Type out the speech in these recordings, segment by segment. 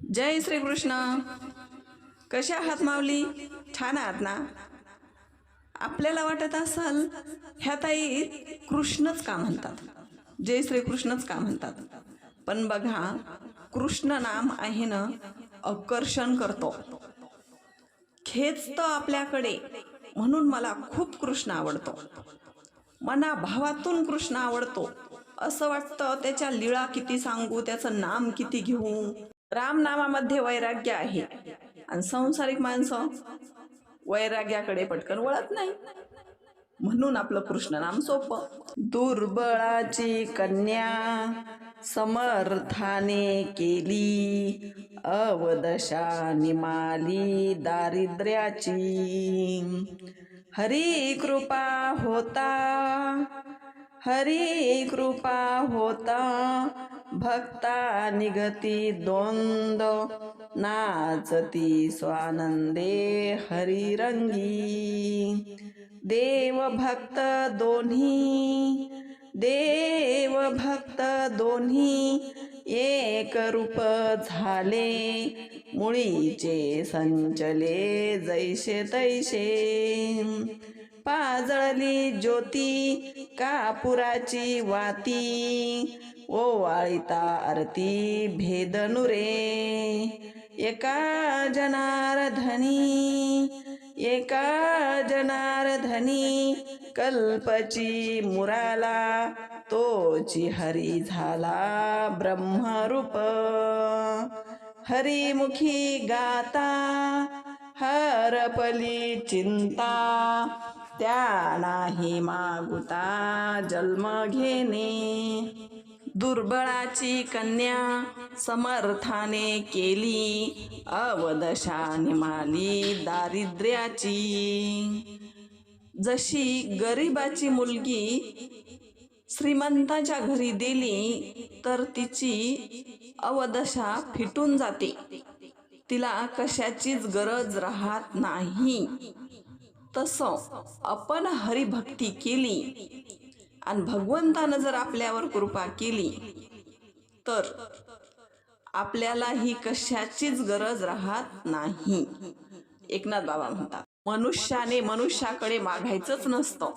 जय श्रीकृष्ण. कशा आहात माऊली? छान आहात ना? आपल्याला वाटत असाल ह्या ताई कृष्णच का म्हणतात? जय श्रीकृष्णच का म्हणतात? पण बघा कृष्ण नाम आहे ना आकर्षण करतो. खेचतं आपल्याकडे म्हणून मला खूप कृष्ण आवडतो. मना भावातून कृष्ण आवडतो. असं वाटतं त्याच्या लीळा किती सांगू त्याचं नाम किती घेऊ? राम नामामध्ये वैराग्य आहे. आणि संसारिक माणसं वैराग्याकडे पटकन वळत नाही. म्हणून आपलं कृष्ण नाम सोपं. दुर्बळाची कन्या समर्थाने केली. अवदशा निमाली दारिद्र्याची. हरी कृपा होता. हरी कृपा होता. भक्ता निगती द्वंद नाचती स्वानंदे हरिरंगी. देव भक्त दोन्ही देव भक्त दोन्ही एक रूप झाले. मुळीचे संचले जैसे तैसे. पाजळली ज्योती कापुराची वाती. ओवाळिता आरती भेदनुरे एका जनार्धनी एका जनार्धनी कल्पची मुराला तोची हरी झाला ब्रह्मरूप. हरिमुखी गाता हरपली चिंता. त्या नाही मागुता जन्म घेणे. दुर्बळाची कन्या समर्थाने केली. अवदशा निमाली दारिद्र्याची. जशी गरिबाची मुलगी श्रीमंताच्या घरी दिली तर तिची अवदशा फिटून जाते. तिला कशाचीच गरज राहत नाही. तसं आपण हरिभक्ती केली आणि भगवंतानं जर आपल्यावर कृपा केली तर आपल्याला ही कशाचीच गरज राहत नाही. एकनाथ बाबा म्हणतात मनुष्याने मनुष्याकडे मागायचंच नसतं.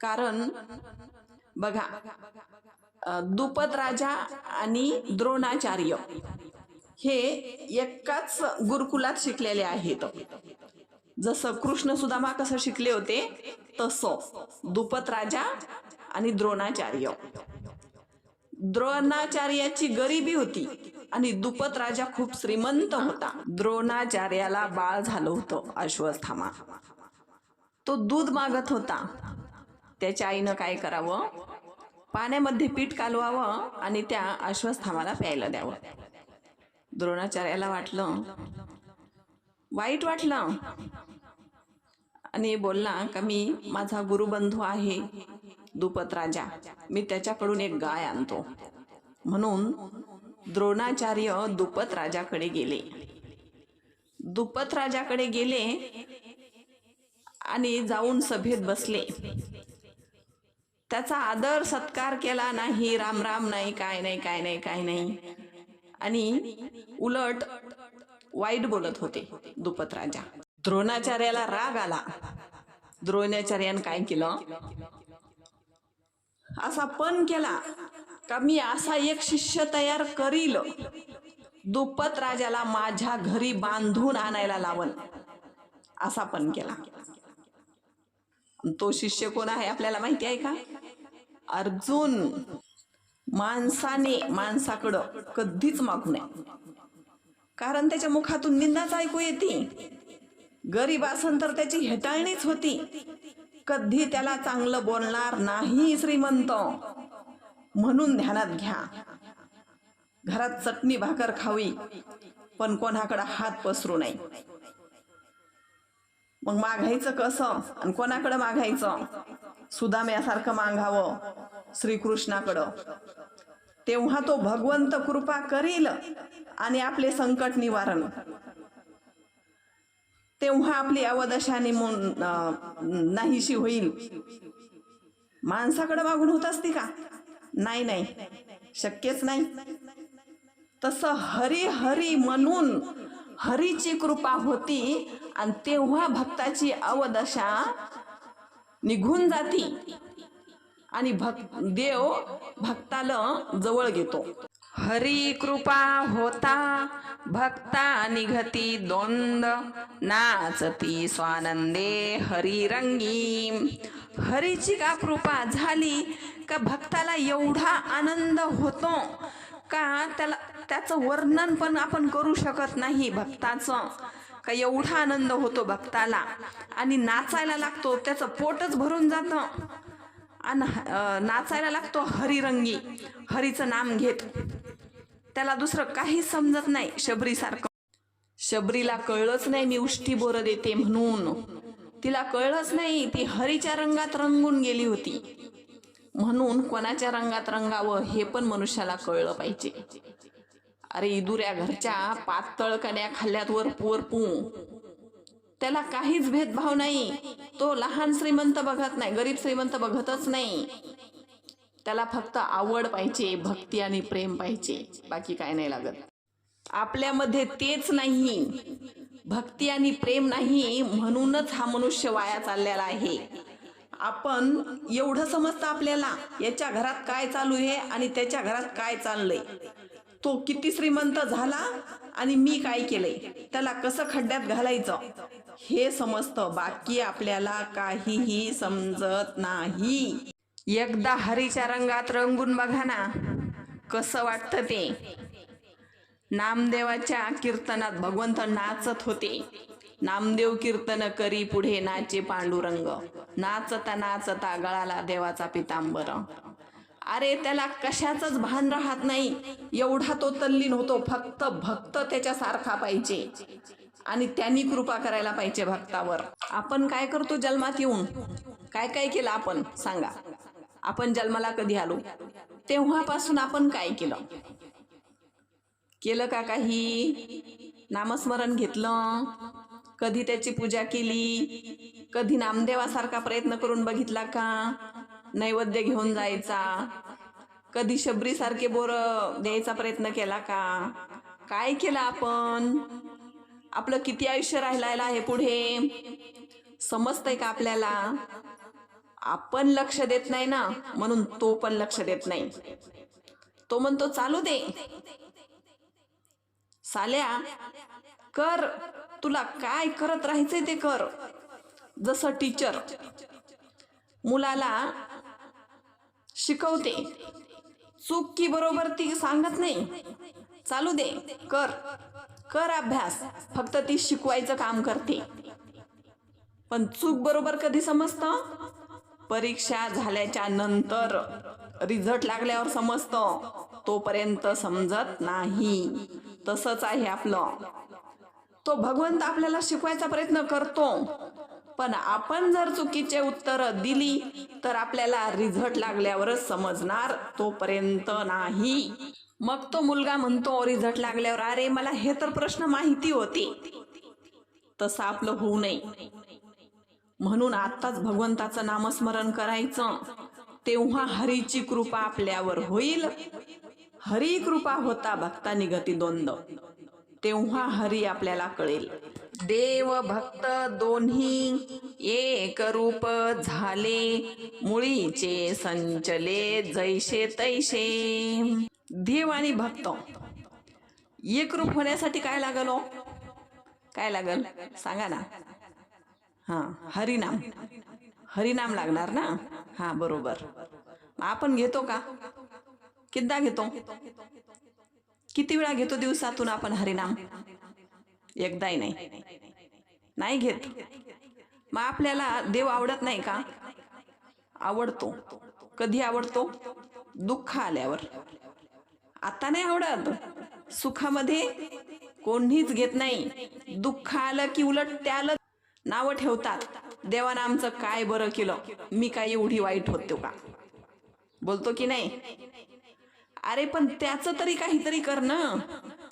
कारण बघा दुपत राजा आणि द्रोणाचार्य हे एकाच गुरुकुलात शिकलेले आहेत. जसं कृष्ण सुदामा कसं शिकले होते तसं. दुपत राजा आणि द्रोणाचार्य. द्रोणाचार्याची गरिबी होती आणि दुपत राजा खूप श्रीमंत होता. द्रोणाचार्याला बाळ झालं होतं अश्वत्थामा तो दूध मागत होता. त्याच्या आईनं काय करावं? पाण्यामध्ये पीठ कालवावं आणि त्या अश्वत्थामाला प्यायला द्यावं. द्रोणाचार्याला वाटलं वाईट वाटलं? आणि बोलला का मी माझा गुरुबंधू आहे दुपत राजा. मी त्याच्याकडून एक गाय आणतो. म्हणून द्रोणाचार्य दुपत राजाकडे गेले. दुपत राजाकडे गेले आणि जाऊन सभेत बसले. त्याचा आदर सत्कार केला नाही राम राम नाही काय नाही काय नाही काय नाही. आणि उलट वाईट बोलत होते दुपत राजा द्रोणाचार्याला राग आला. द्रोणाचार्यानं काय केलं? असा पण केला का मी असा एक शिष्य तयार करील. दुप्पत राजाला माझ्या घरी बांधून आणायला लावल. असा पण केला. तो शिष्य कोण आहे आपल्याला माहिती आहे का? अर्जुन. माणसाने माणसाकडं कधीच मागू नये. कारण त्याच्या मुखातून निंदाच ऐकू येते. गरीब असन तर त्याची हेटाळणीच होती. कधी त्याला चांगलं बोलणार नाही श्रीमंत. म्हणून ध्यानात घ्या. घरात चटणी भाकर खावी पण कोणाकडे हात पसरू नये. मग मागायचं कसं? आणि कोणाकडं मागायचं? सुदाम्यासारखं मागावं श्रीकृष्णाकडं. तेव्हा तो भगवंत कृपा करील आणि आपले संकट निवारण. तेव्हा आपली अवदशा निमून नाहीशी होईल. माणसाकडे मागून होत असते का? नाही नाही. शक्यच नाही. तसं हरी हरी म्हणून हरीची कृपा होती आणि तेव्हा भक्ताची अवदशा निघून जाती. आणि भक देव भक्ताला जवळ घेतो. हरी कृपा होता भक्ता निघती दोंद नाचती स्वानंदे हरी रंगी हरीची का कृपा झाली का भक्ताला एवढा आनंद होतो का त्याला त्याचं वर्णन पण आपण करू शकत नाही भक्ताचं. का एवढा आनंद होतो भक्ताला. आणि नाचायला लागतो त्याचं पोटच भरून जातं. आणि नाचायला लागतो हरिरंगी. हरीचं नाम घेत. त्याला दुसरं काही समजत नाही शबरीसारखं. शबरीला कळलंच नाही मी उष्टी बोरं देते म्हणून. तिला कळलंच नाही ती हरीच्या रंगात रंगून गेली होती. म्हणून कोणाच्या रंगात रंगावं हे पण मनुष्याला कळलं पाहिजे. अरे इदुऱ्या घरच्या पातळ कण्या खाल्ल्यात वर वरपू त्याला काहीच भेदभाव नाही. तो लहान श्रीमंत बघत नाही गरीब श्रीमंत बघतच नाही. त्याला फक्त आवड पाहिजे भक्ती आणि प्रेम पाहिजे. बाकी काय नाही लागत. आपल्यामध्ये तेच नाही. भक्ती आणि प्रेम नाही म्हणूनच हा मनुष्य वाया चाललेला आहे. आपण एवढं समजतं आपल्याला याच्या घरात काय चालू आहे आणि त्याच्या घरात काय चाललंय? तो किती श्रीमंत झाला आणि मी काय केलंय? त्याला कसं खड्ड्यात घालायचं? हे समजतं. बाकी आपल्याला काहीही समजत नाही. एकदा हरीच्या रंगात रंगून बघा ना कसं वाटतं ते. नामदेवाच्या कीर्तनात भगवंत नाचत होते. नामदेव कीर्तन करी पुढे नाचे पांडुरंग. नाचता नाचता गळाला देवाचा पितांबर. अरे त्याला कशाचंच भान राहत नाही. एवढा तो तल्लीन होतो. फक्त भक्त त्याच्यासारखा पाहिजे. आणि त्यांनी कृपा करायला पाहिजे भक्तावर. आपण काय करतो जन्मात येऊन? काय काय केलं आपण? सांगा. आपण जन्माला कधी आलो? तेव्हापासून आपण काय केलं? केलं का काही? नामस्मरण घेतलं? कधी त्याची पूजा केली? कधी नामदेवासारखा प्रयत्न करून बघितला का? नैवेद्य घेऊन जायचा? कधी शबरीसारखे बोर द्यायचा प्रयत्न केला का? काय केलं आपण? आपलं किती आयुष्य राहिलेलं आहे पुढे? समजतंय का आपल्याला? आपण लक्ष देत नाही ना म्हणून तो पण लक्ष देत नाही. तो म्हणतो चालू दे. साल्या कर तुला काय करत राहायचंय ते कर. जसं टीचर मुलाला शिकवते चूक की बरोबर ती सांगत नाही. चालू दे कर. कर अभ्यास. फक्त ती शिकवायचं काम करते. पण चूक बरोबर कधी समजतं? परीक्षा झाल्याच्यानंतर रिझल्ट लागल्यावर समजतं. तोपर्यंत समजत नाही. तसंच आहे आपलं. तो भगवंत आपल्याला शिकवायचा प्रयत्न करतो. पण आपण जर चुकीचे उत्तर दिली तर आपल्याला रिझल्ट लागल्यावरच समजणार तोपर्यंत नाही. मग तो मुलगा म्हणतो रिझल्ट लागल्यावर. अरे मला हे तर प्रश्न माहिती होते. तसं आपलं होऊ नये. म्हणून आत्ताच भगवंताचं नामस्मरण करायचं. तेव्हा हरीची कृपा आपल्यावर होईल. हरी कृपा होता भक्ता निगती द्वंद. तेव्हा हरी आपल्याला कळेल. देव भक्त दोन्ही एक रूप झाले. मुळीचे संचले जैसे तैसे. देव आणि भक्त. एकरूप होण्यासाठी काय लागल? काय लागल? सांगा ना. हां हरिनाम. हरिनाम लागणार ना? हां बरोबर. मग आपण घेतो का? किद्दा घेतो? किती वेळा घेतो दिवसातून आपण हरिनाम? एकदाही नाही. नाही घेत. मग आपल्याला देव आवडत नाही का? आवडतो. कधी आवडतो? दुःख आल्यावर. आता नाही आवडत. सुखामध्ये कोणीच घेत नाही. दुःख आलं की उलट त्याला नावं ठेवतात. देवानं आमचं काय बरं केलं? मी काय एवढी वाईट होतो का? बोलतो की नाही? अरे पण त्याचं तरी काहीतरी करणं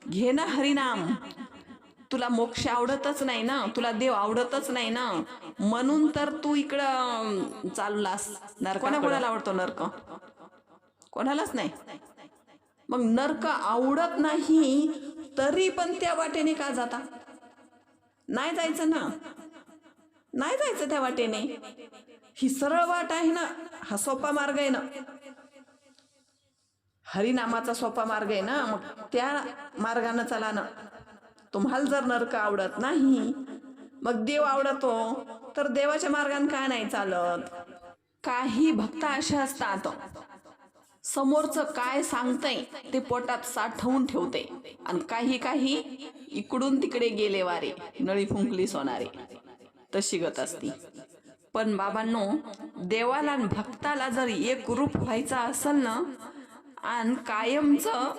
घे ना हरिनाम. तुला मोक्ष आवडतच नाही ना. तुला देव आवडतच नाही ना. म्हणून तर तू इकडं चाललास. नरक कोणाला आवडतो नरक? कोणालाच नाही. मग नरक आवडत नाही तरी पण त्या वाटेने का जाता? नाही जायचं ना? नाही जायचं त्या वाटेने? ही सरळ वाट आहे ना हा सोपा मार्ग आहे ना. हरिनामाचा सोपा मार्ग आहे ना मग त्या मार्गानं चला ना. तुम्हाला जर नरक आवडत नाही मग देव आवडतो तर देवाच्या मार्गाने का नाही चालत? काही भक्त असे असतात. समोरचं काय सांगतंय ते पोटात साठवून ठेवते. आणि काही काही इकडून तिकडे गेले वारे नळी फुंकली सोनारे. तशी गत असती. पण बाबांनो देवाला आणि भक्ताला जर एक रूप व्हायचा असेल ना आणि कायमचं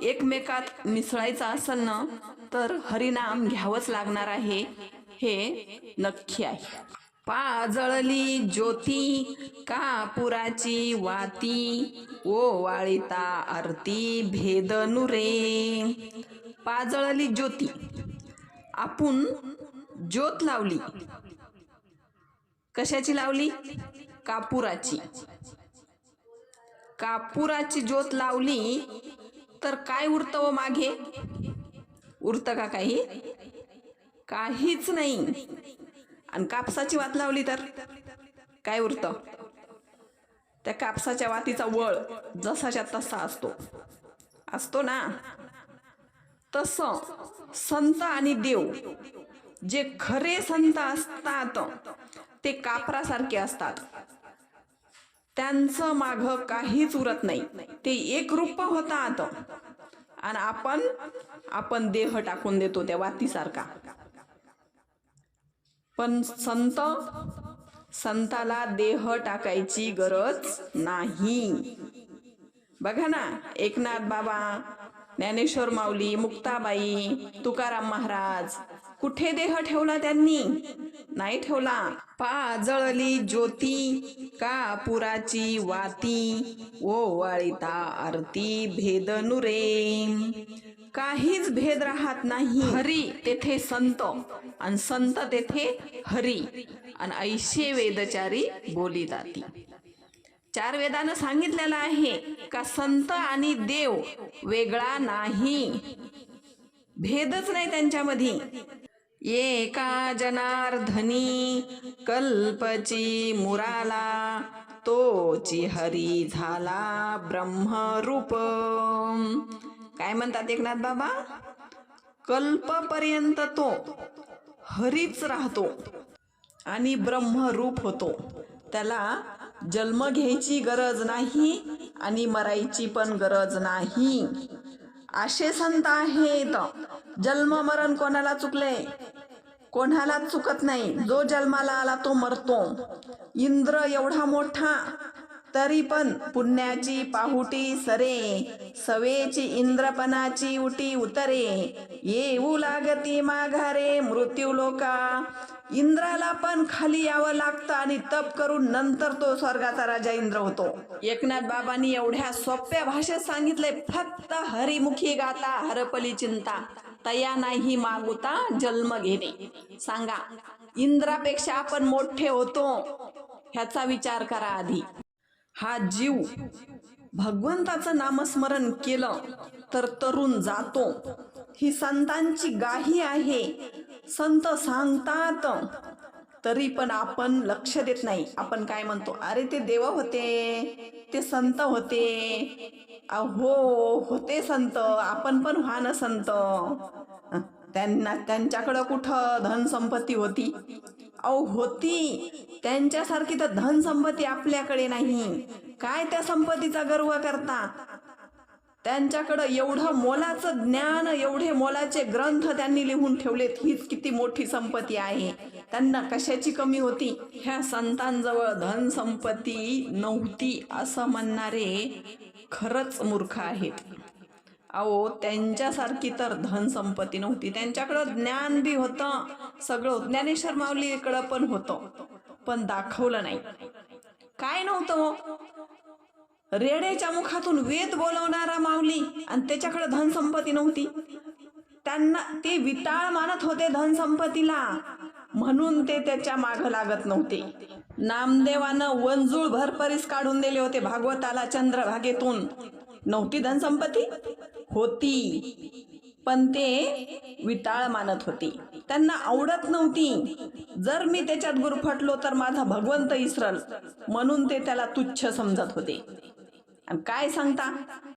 एकमेकात मिसळायचं असेल ना तर हरिनाम घ्यावंच लागणार आहे हे नक्की आहे. पाजळली ज्योती कापुराची वाती. ओ वाळिता आरती भेद नुरे पाजळली ज्योती. आपण ज्योत लावली. कशाची लावली? कापुराची. कापुराची ज्योत लावली तर काय उरतं व मागे? उरतं का काही? काहीच नाही. आणि कापसाची वात लावली तर? काय उरतं? त्या कापसाच्या वातीचा वळ जसाच्या तसा असतो. असतो ना? तसं संत आणि देव जे खरे संत असतात ते कापरासारखे असतात. त्यांचं माघ काहीच उरत नाही. ते एक रूप होतात. आणि आपण आपण देह टाकून देतो त्या वातीसारखा. पण संत संताला देह टाकायची गरज नाही. बघा ना एकनाथ बाबा ज्ञानेश्वर माऊली मुक्ताबाई तुकाराम महाराज कुठे देह ठेवला त्यांनी? नाही ठेवला. पाजळली ज्योती का पुराची वाती ओ वाळीता आरती भेद नुरे काहीच भेद राहत नाही. हरी तेथे संत. आणि संत तेथे हरी. आणि ऐशे वेदचारी बोली जाती. चार वेदानं सांगितलेलं आहे का संत आणि देव वेगळा नाही. भेदच नाही त्यांच्यामध्ये. एका जनार्धनी कल्पची मुराला तोची हरी झाला ब्रह्मरूप. काय म्हणतात एकनाथ बाबा? कल्पपर्यंत तो हरीच राहतो आणि ब्रह्मरूप होतो. त्याला जन्म घ्यायची गरज नाही आणि मरायची पण गरज नाही. असे संत आहेत. जन्म मरण कोणाला चुकले कोणालाच चुकत नाही. जो जन्माला आला तो मरतो. इंद्र एवढा मोठा तरी पण पुण्याची पाहुटी सरे सवेची इंद्रपणाची उटी उतरे. येऊ लागती माघारे मृत्यू लोका. इंद्राला पण खाली यावं लागतं आणि तप करून नंतर तो स्वर्गाचा राजा इंद्र होतो. एकनाथ बाबांनी एवढ्या सोप्या भाषेत सांगितलंय फक्त हरिमुखी गाता हरपली चिंता. तया नाही मागुता जन्म घेणे. सांगा इंद्रापेक्षा आपण मोठे होतो. ह्याचा विचार करा आधी. हा जीव भगवंताचं नामस्मरण केलं तर तरुण जातो. ही संतांची गाही आहे. संत सांगतात. तरी पण आपण लक्ष देत नाही. आपण काय म्हणतो? अरे ते देव होते. ते संत होते. अहो होते संत. आपण पण व्हा ना संत त्यांना त्यांच्याकडं कुठं धनसंपत्ती होती? अहो होती. त्यांच्यासारखी तर धनसंपत्ती आपल्याकडे नाही. काय त्या संपत्तीचा गर्व करता? त्यांच्याकडं एवढं मोलाचं ज्ञान एवढे मोलाचे ग्रंथ त्यांनी लिहून ठेवलेत. हीच किती मोठी संपत्ती आहे. त्यांना कशाची कमी होती? ह्या संतांजवळ धनसंपत्ती नव्हती असं म्हणणारे खरंच मूर्ख आहेत. अहो त्यांच्यासारखी तर धनसंपत्ती नव्हती. त्यांच्याकडं ज्ञान बी होतं. सगळं ज्ञानेश्वर माऊलीकडं पण होतं. पण दाखवलं नाही. काय नव्हतं हो? रेडेच्या मुखातून वेद बोलवणारा माऊली आणि त्याच्याकडे धनसंपत्ती नव्हती. त्यांना ते विटाळ मानत होते धनसंपत्तीला. म्हणून ते त्याच्या माग लागत नव्हते. नामदेवानं वंजूळ भरपरीस काढून दिले होते भागवताला चंद्रभागेतून. नव्हती धनसंपत्ती? होती. पण ते विटाळ मानत होती. त्यांना आवडत नव्हती. जर मी त्याच्यात गुरफटलो तर माझा भगवंत इसरल म्हणून ते त्याला तुच्छ समजत होते. आणि काय सांगता?